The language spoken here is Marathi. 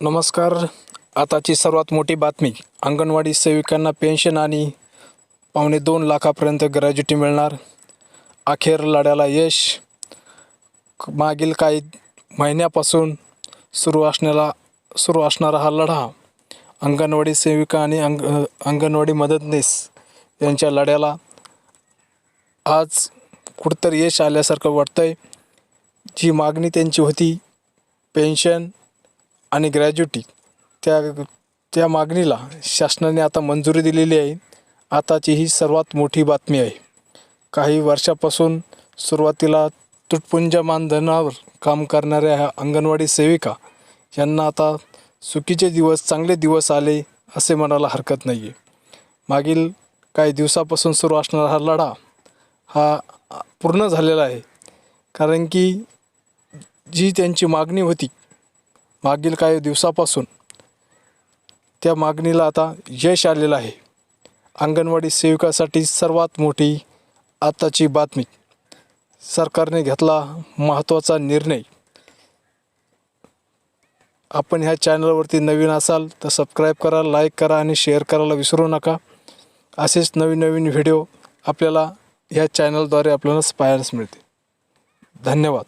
नमस्कार. आताची सर्वात मोठी बातमी अंगणवाडी सेविकांना पेन्शन आणि पावणे दोन लाखापर्यंत ग्रॅज्युटी मिळणार. अखेर लढ्याला यश. मागील काही महिन्यापासून सुरू असण्याला सुरू असणारा हा लढा अंगणवाडी सेविका आणि अंग अंगणवाडी मदतनीस यांच्या लढ्याला आज कुठंतरी यश आल्यासारखं वाटतंय. जी मागणी त्यांची होती पेन्शन आणि ग्रॅज्युटी त्या त्या मागणीला शासनाने आता मंजुरी दिलेली आहे. आताची ही सर्वात मोठी बातमी आहे. काही वर्षापासून सुरुवातीला तुटपुंज मानधनावर काम करणाऱ्या ह्या अंगणवाडी सेविका यांना आता चुकीचे दिवस चांगले दिवस आले असे म्हणायला हरकत नाही आहे मागील काही दिवसापासून सुरू असणारा हा लढा हा पूर्ण झालेला आहे. कारण की जी त्यांची मागणी होती मागील काही दिवसापासून त्या मागणीला आता यश आलेलं आहे. अंगणवाडी सेविकासाठी सर्वात मोठी आत्ताची बातमी. सरकारने घेतला महत्त्वाचा निर्णय. आपण ह्या चॅनलवरती नवीन असाल तर सबस्क्राईब करा लाईक करा आणि शेअर करायला विसरू नका. असेच नवीन नवीन व्हिडिओ आपल्याला ह्या चॅनलद्वारे आपल्याला पाहायलाच मिळते धन्यवाद.